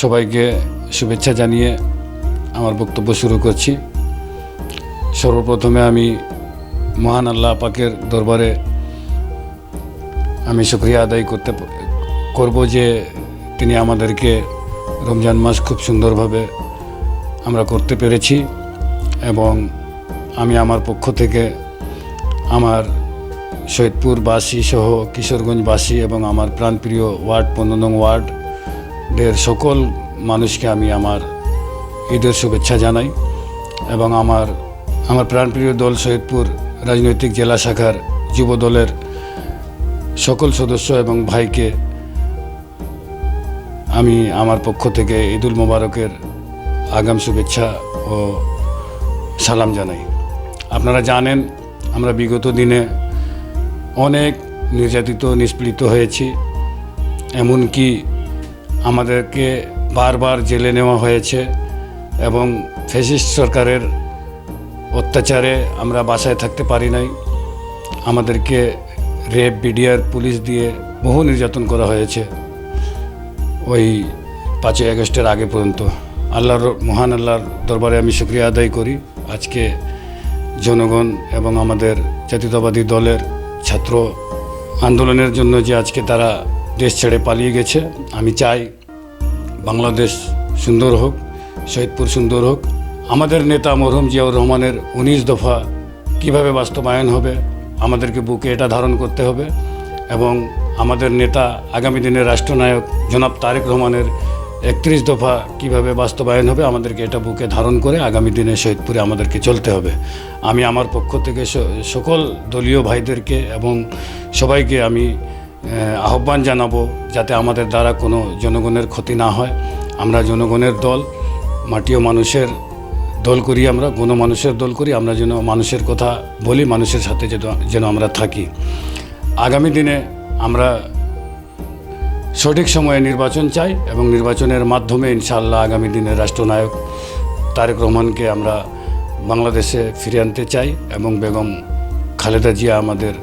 সবাইকে শুভেচ্ছা জানিয়ে আমার বক্তব্য শুরু করছি। সর্বপ্রথমে আমি মহান আল্লাহ পাকের দরবারে আমি শুক্রিয়া আদায় করতে করব যে তিনি আমাদেরকে রমজান মাস খুব সুন্দরভাবে আমরা করতে পেরেছি এবং আমি আমার পক্ষ থেকে আমার সৈয়দপুরবাসী সহ কিশোরগঞ্জবাসী এবং আমার প্রাণপ্রিয় ওয়ার্ড, পনেরো নং ওয়ার্ডের সকল মানুষকে আমি আমার ঈদের শুভেচ্ছা জানাই এবং আমার আমার প্রাণপ্রিয় দল সৈয়দপুর রাজনৈতিক জেলা শাখার যুব দলের সকল সদস্য এবং ভাইকে আমি আমার পক্ষ থেকে ঈদুল মোবারকের আগাম শুভেচ্ছা ও সালাম জানাই। আপনারা জানেন, আমরা বিগত দিনে অনেক নির্যাতিত, নিষ্পীড়িত হয়েছি, এমনকি আমাদেরকে বারবার জেলে নেওয়া হয়েছে এবং ফেসিস্ট সরকারের অত্যাচারে আমরা বাসায় থাকতে পারি নাই। আমাদেরকে রেপ, বিডিআর, পুলিশ দিয়ে বহু নির্যাতন করা হয়েছে ওই পাঁচই আগস্টের আগে পর্যন্ত। আল্লাহর মহান আল্লাহর দরবারে আমি শুক্রিয়া আদায় করি। আজকে জনগণ এবং আমাদের জাতীয়তাবাদী দলের ছাত্র আন্দোলনের জন্য যে আজকে তারা দেশ ছেড়ে পালিয়ে গেছে। আমি চাই বাংলাদেশ সুন্দর হোক শহীদপুর সুন্দর হোক। আমাদের নেতা মরহুম জিয়াউর রহমানের উনিশ দফা কীভাবে বাস্তবায়ন হবে, আমাদেরকে বুকে এটা ধারণ করতে হবে এবং আমাদের নেতা আগামী দিনের রাষ্ট্রনায়ক জনাব তারেক রহমানের একত্রিশ দফা কীভাবে বাস্তবায়ন হবে, আমাদেরকে এটা বুকে ধারণ করে আগামী দিনে শহীদপুরে আমাদেরকে চলতে হবে। আমি আমার পক্ষ থেকে সকল দলীয় ভাইদেরকে এবং সবাইকে আমি আহ্বান জানাব যাতে আমাদের দ্বারা কোনো জনগণের ক্ষতি না হয়। আমরা জনগণের দল, মাটিও মানুষের দল করি আমরা, কোনো মানুষের দল করি, আমরা যেন মানুষের কথা বলি, মানুষের সাথে যেন আমরা থাকি। আগামী দিনে আমরা সঠিক সময়ে নির্বাচন চাই এবং নির্বাচনের মাধ্যমে ইনশাআল্লাহ আগামী দিনে রাষ্ট্রনায়ক তারেক রহমানকে আমরা বাংলাদেশে ফিরে আনতে চাই এবং বেগম খালেদা জিয়া আমাদের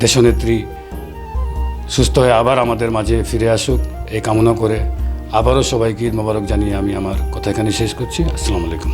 দেশনেত্রী সুস্থ হয়ে আবার আমাদের মাঝে ফিরে আসুক। এই কামনা করে আবারও সবাইকে ঈদ মোবারক জানিয়ে আমি আমার কথা এখানে শেষ করছি। আসসালামু আলাইকুম।